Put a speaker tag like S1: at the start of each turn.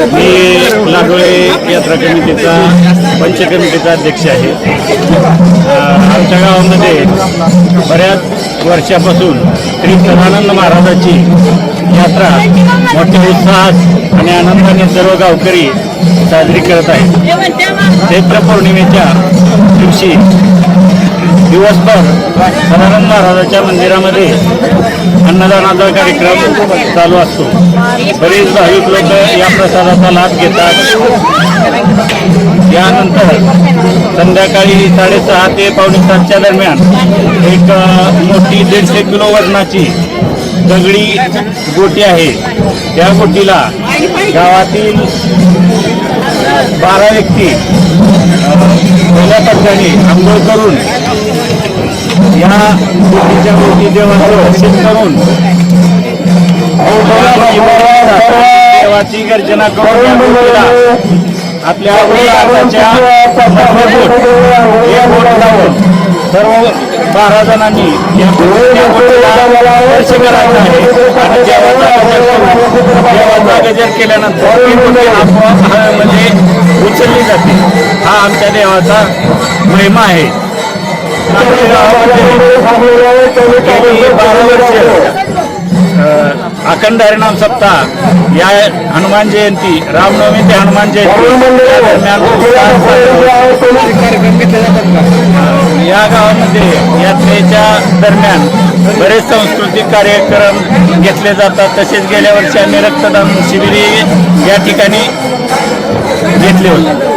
S1: राजुळे यात्रा कमिटीचा पंच कमिटीचा अध्यक्ष आहे. आमच्या गावामध्ये बऱ्याच वर्षापासून श्री सदानंद महाराजाची यात्रा मोठ्या उत्साहात आणि आनंदाने सर्व गावकरी साजरी करत आहेत. चैत्र पौर्णिमेच्या दिवशी दिवसभर सदानंद महाराजाच्या मंदिरामध्ये अन्नदानाचा कार्यक्रम चालू असतो. बरेच भाविक लोक या प्रसादाचा लाभ घेतात. यानंतर संध्याकाळी साडेसहा ते पावणे सातच्या दरम्यान एक मोठी दीडशे किलो वजनाची दगडी गोटी आहे. त्या गोटीला गावातील बारा व्यक्ती पहिल्या टप्प्याने आंघोळ करून या गोटीच्या गोटी देवाचं दर्शन करून देवाची गर्जना करून आपल्या हाताच्या बोट बोट लावून सर्व बारा जणांनी या त्या गोटीला स्पर्श करायचा आहे. आणि देवाचा गजर देवाचा गजर केल्यानंतर म्हणजे उचलली जाते. हा आमच्या देवाचा महिमा आहे. बारा वर्ष अखंड हरिणाम सप्ताह. या हनुमान जयंती रामनवमी ते हनुमान जयंती. दरम्यान या गावामध्ये यात्रेच्या दरम्यान बरेच सांस्कृतिक कार्यक्रम घेतले जातात. तसेच गेल्या वर्षी आम्ही रक्तदान शिबिरी या ठिकाणी घेतले होते.